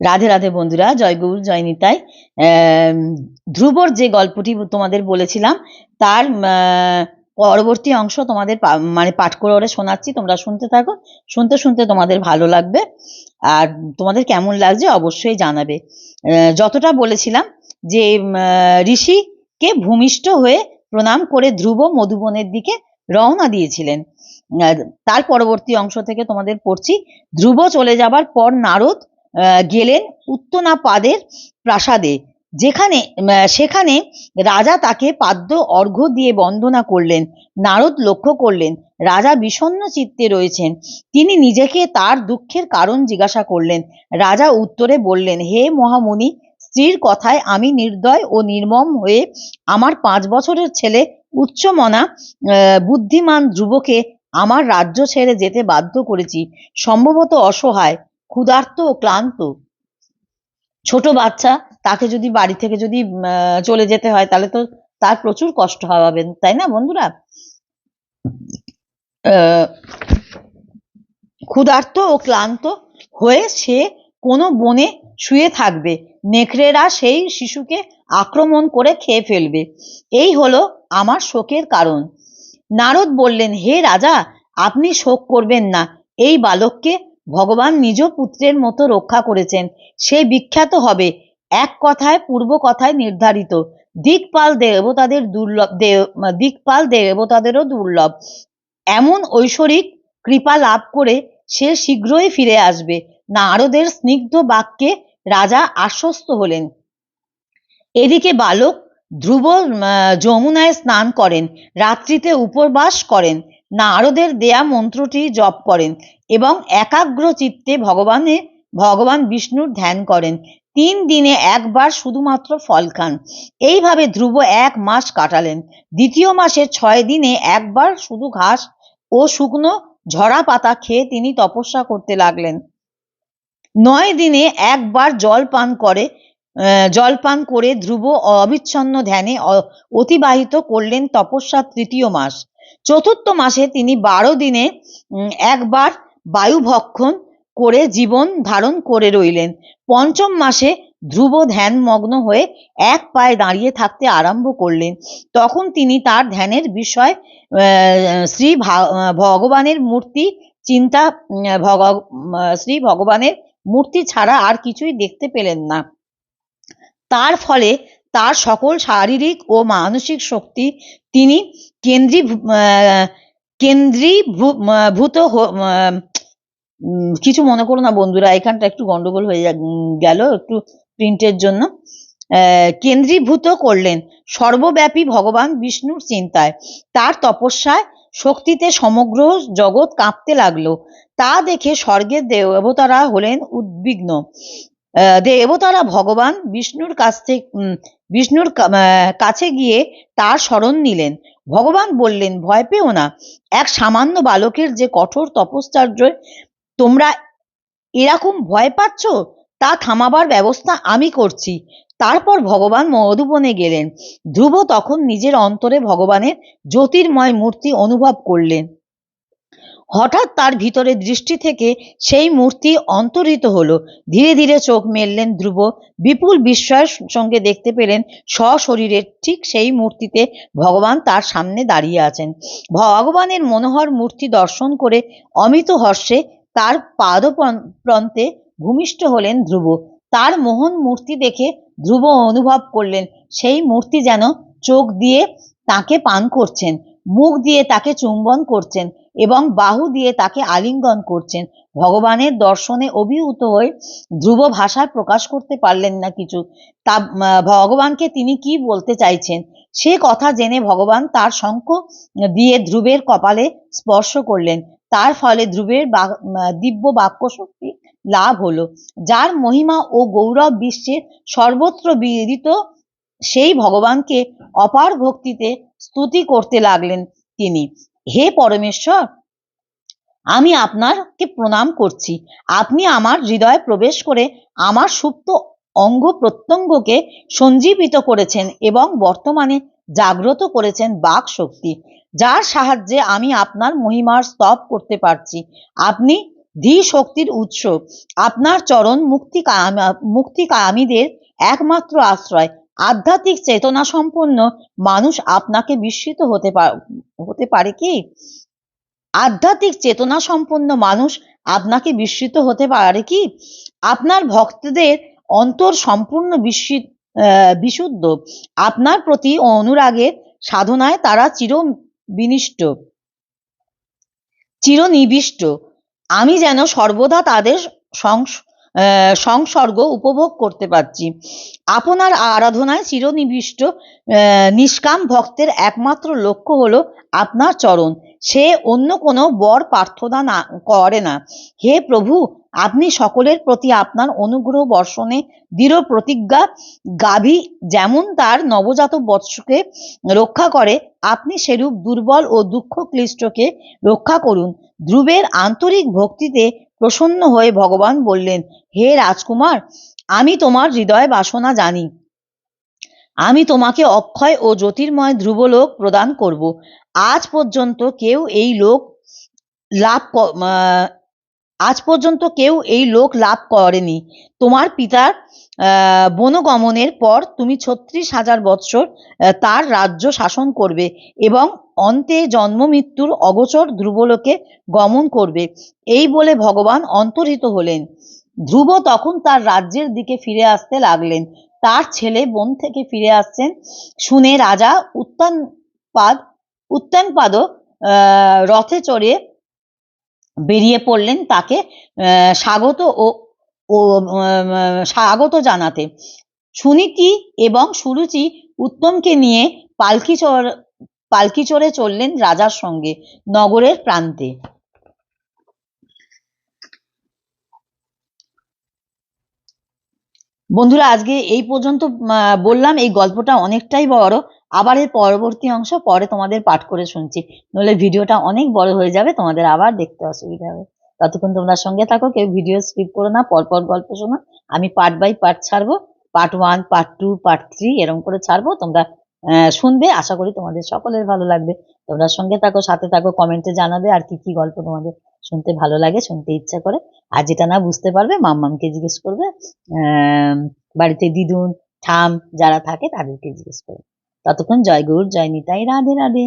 রাধে রাধে বন্ধুরা, জয় গৌর, জয় নিতাই। ধ্রুবর যে গল্পটি তোমাদের বলেছিলাম, তার পরবর্তী অংশ তোমাদের মানে পাঠ করে শোনাচ্ছি, তোমরা শুনতে থাকো। শুনতে শুনতে তোমাদের ভালো লাগবে, আর তোমাদের কেমন লাগছে অবশ্যই জানাবে। যতটা বলেছিলাম যে ঋষিকে ভূমিষ্ঠ হয়ে প্রণাম করে ধ্রুব মধুবনের দিকে রওনা দিয়েছিলেন। তার পরবর্তী অংশ থেকে তোমাদের পড়ছি, ধ্রুব চলে যাবার পর নারদ গেলেন উত্তনাপাদের প্রাসাদে। যেখানে সেখানে রাজা তাকে পাদ্য অর্ঘ্য দিয়ে বন্দনা করলেন, নারদ লক্ষ্য করলেন, রাজা বিষণ্ণ চিত্তে রয়েছেন। তিনি নিজেকে তার দুঃখের কারণ জিজ্ঞাসা করলেন। রাজা উত্তরে বললেন, হে মহামুনি স্ত্রীর কথায় আমি নির্দয় ও নির্মম হয়ে আমার পাঁচ বছরের ছেলে উচ্চমনা বুদ্ধিমান ধ্রুবকে আমার রাজ্য ছেড়ে যেতে বাধ্য করেছি। সম্ভবত অসহায়। ক্ষুধার্ত ও ক্লান্ত। ছোট বাচ্চা, তাকে যদি বাড়ি থেকে যদি চলে যেতে হয়, তাহলে তো তার প্রচুর কষ্ট হবে তাই না বন্ধুরা? ক্ষুধার্ত ও ক্লান্ত হয়ে সে কোনো বনে শুয়ে থাকবে। নেকড়েরা সেই শিশুকে আক্রমণ করে খেয়ে ফেলবে। এই হলো আমার শোকের কারণ। নারদ বললেন, হে রাজা, আপনি শোক করবেন না। এই বালককে ভগবান নিজ পুত্রের মতো রক্ষা করেছেন। সে বিখ্যাত হবে। এক কথায় পূর্ব কথায় নির্ধারিত। দিকপাল দেবতাদের দুর্লভ দেব- দিকপাল দেবতাদেরও দুর্লভ। এমন ঐশ্বরিক কৃপা লাভ করে সে শীঘ্রই ফিরে আসবে। নারদের স্নিগ্ধ বাক্যে রাজা আশ্বস্ত হলেন। এদিকে বালক ধ্রুব যমুনায় স্নান করেন। রাত্রিতে উপবাস করেন। নারদের দেয়া মন্ত্রটি জপ করেন এবং একাগ্র চিত্তে ভগবানের ভগবান বিষ্ণুর ধ্যান করেন। তিন দিনে একবার শুধুমাত্র ফল খান। এইভাবে ধ্রুব এক মাস কাটালেন। দ্বিতীয় মাসের ছয় দিনে একবার শুধু ঘাস ও শুকনো ঝরা পাতা খেয়ে তিনি তপস্যা করতে লাগলেন। নয় দিনে একবার জল পান করে জল পান করে ধ্রুব অবিচ্ছন্ন ধ্যানে অতিবাহিত করলেন তপস্যা তৃতীয় মাস। চতুর্থ মাসে তিনি বারো দিনে একবার বায়ু ভক্ষণ করে জীবন ধারণ করে রইলেন। পঞ্চম মাসে ধ্রুব ধ্যানমগ্ন হয়ে এক পায়ে দাঁড়িয়ে থাকতে আরম্ভ করলেন। তখন তিনি তার ধ্যানের বিষয় শ্রী ভগবানের মূর্তি চিন্তা শ্রী ভগবানের মূর্তি ছাড়া আর কিছুই দেখতে পেলেন না। তার ফলে তার সকল শারীরিক ও মানসিক শক্তি তিনি কেন্দ্রী কেন্দ্রীভূত কিছু মনে করো না বন্ধুরা, এখানটা একটু গন্ডগোল হয়ে গেল একটু প্রিন্টের জন্য। কেন্দ্রীভূত করলেন সর্বব্যাপী ভগবান বিষ্ণুর চিন্তায়। তার তপস্যায় শক্তিতে সমগ্র জগৎ কাঁপতে লাগল। তা দেখে স্বর্গের দেবতারা হলেন উদ্বিগ্ন। দেবতারা ভগবান বিষ্ণুর কাছ থেকে বিষ্ণুর কাছে গিয়ে তার শরণ নিলেন। ভগবান বললেন, ভয় পেও না। এক সামান্য বালকের যে কঠোর তপশ্চর্য, তোমরা এরকম ভয় পাচ্ছ, তা থামাবার ব্যবস্থা আমি করছি। তারপর ভগবান মধুবনে গেলেন। ধ্রুব তখন নিজের অন্তরে ভগবানের জ্যোতির্ময় মূর্তি অনুভব করলেন। হঠাৎ তার ভিতরে দৃষ্টি থেকে সেই মূর্তি অন্তরিত হলো। ধীরে ধীরে চোখ মেললেন ধ্রুব। বিপুল বিস্ময়ের সঙ্গে দেখতে পেলেন সশরীরে ঠিক সেই মূর্তিতে ভগবান তার সামনে দাঁড়িয়ে আছেন। ভগবানের মনোহর মূর্তি দর্শন করে অমিত হর্ষে তার পাদপ্রান্তে ভূমিষ্ঠ হলেন ধ্রুব। তার মোহন মূর্তি দেখে ধ্রুব অনুভব করলেন, সেই মূর্তি যেন চোখ দিয়ে তাকে পান করছেন, মুখ দিয়ে তাকে চুম্বন করছেন। এবং বাহু দিয়ে তাকে আলিঙ্গন করছেন। ভগবানের দর্শনে অভিভূত হয়ে ধ্রুব ভাষায় প্রকাশ করতে পারলেন না কিছু। তা ভগবানকে তিনি কি বলতে চাইছেন? সে কথা জেনে ভগবান তার শঙ্খ দিয়ে ধ্রুবের কপালে স্পর্শ করলেন। তার ফলে ধ্রুবের দিব্য বাক্য শক্তি লাভ হলো। যার মহিমা ও গৌরব বিশ্বের সর্বত্র বিদিত, সেই ভগবানকে অপার ভক্তিতে স্তুতি করতে লাগলেন তিনি। হে পরমেশ্বর, আমি আপনাকে প্রণাম করছি। আপনি আমার হৃদয়ে প্রবেশ করে আমার সুপ্ত অঙ্গ প্রত্যঙ্গকে সঞ্জীবিত করেছেন এবং বর্তমানে জাগ্রত করেছেন বাক শক্তি, যার সাহায্যে আমি আপনার মহিমার স্তব করতে পারছি। আপনি ধি শক্তির উৎস, আপনার চরণ মুক্তি কাম- মুক্তি কামীদের একমাত্র আশ্রয়। আধ্যাত্মিক চেতনা সম্পন্ন মানুষ আপনাকে বিস্মিত হতে হতে পারে কি? আধ্যাত্মিক চেতনা সম্পন্ন মানুষ আপনাকে বিস্মিত হতে পারে কি? আপনার ভক্তদের অন্তর সম্পূর্ণ বিস্মিত বিশুদ্ধ। আপনার প্রতি অনুরাগের সাধনায় তারা চির বিনিষ্ট চিরনিবিষ্ট আমি যেন সর্বদা তাদের সংসর্গ উপভোগ করতে পারছি। আপনার আরাধনায় চিরনিবিষ্ট নিষ্কাম ভক্তের একমাত্র লক্ষ্য হলো আপনার চরণ। সে অন্য কোনো বর প্রার্থনা না, করে না। হে প্রভু, আপনি সকলের প্রতি আপনার অনুগ্রহ বর্ষণে দৃঢ় প্রতিজ্ঞা গাভী, যেমন তার নবজাত বৎসকে রক্ষা করে, আপনি সেরূপ দুর্বল ও দুঃখ ক্লিষ্টকে রক্ষা করুন। ধ্রুবের আন্তরিক ভক্তিতে প্রসন্ন হয়ে ভগবান বললেন, হে রাজকুমার, আমি তোমার হৃদয় বাসনা জানি। আমি তোমাকে অক্ষয় ও জ্যোতির্ময় ধ্রুবলোক প্রদান করব। আজ পর্যন্ত কেউ এই লোক লাভ আজ পর্যন্ত কেউ এই লোক লাভ করেনি। তোমার পিতার বনগমনের পর তুমি ছত্রিশ হাজার বৎসর তার রাজ্য শাসন করবে এবং অন্তে জন্ম মৃত্যুর অগোচর ধ্রুবলোকে গমন করবে। এই বলে ভগবান অন্তর্হিত হলেন। ধ্রুব তখন তার রাজ্যের দিকে ফিরে আসতে লাগলেন। তার ছেলে বন থেকে ফিরে আসছেন। শুনে রাজা উত্তানপাদ উত্তানপাদ রথে চড়ে বেরিয়ে পড়লেন তাকে স্বাগত ও স্বাগত জানাতে। সুনীতি এবং সুরুচি উত্তমকে নিয়ে পালকি চড় পালকি চড়ে চললেন রাজার সঙ্গে নগরের প্রান্তে। বন্ধুরা, আজকে এই পর্যন্ত বললাম, এই গল্পটা অনেকটাই বড়। আবার এর পরবর্তী অংশ পরে তোমাদের পাঠ করে শুনছি। নইলে ভিডিওটা অনেক বড় হয়ে যাবে, তোমাদের আবার দেখতে অসুবিধা হবে। ততক্ষণ তোমরা সঙ্গে থাকো, কেউ ভিডিও স্কিপ করো না, পরপর গল্প শোনো। আমি পার্ট বাই পার্ট ছাড়বো part one part two part three এরকম করে ছাড়বো। তোমরা শুনবে, আশা করি তোমাদের সকলের ভালো লাগবে। তোমরা সঙ্গে থাকো, সাথে থাকো কমেন্টে জানাবে আর কি কি গল্প তোমাদের শুনতে ভালো লাগে, শুনতে ইচ্ছা করে। আর যেটা না বুঝতে পারবে, মাম্মামকে জিজ্ঞেস করবে বাড়িতে দিদুন, ঠাম যারা থাকে তাদেরকে জিজ্ঞেস করবে। ততক্ষণ জয় গুরু জয় নিতাই রাধে রাধে।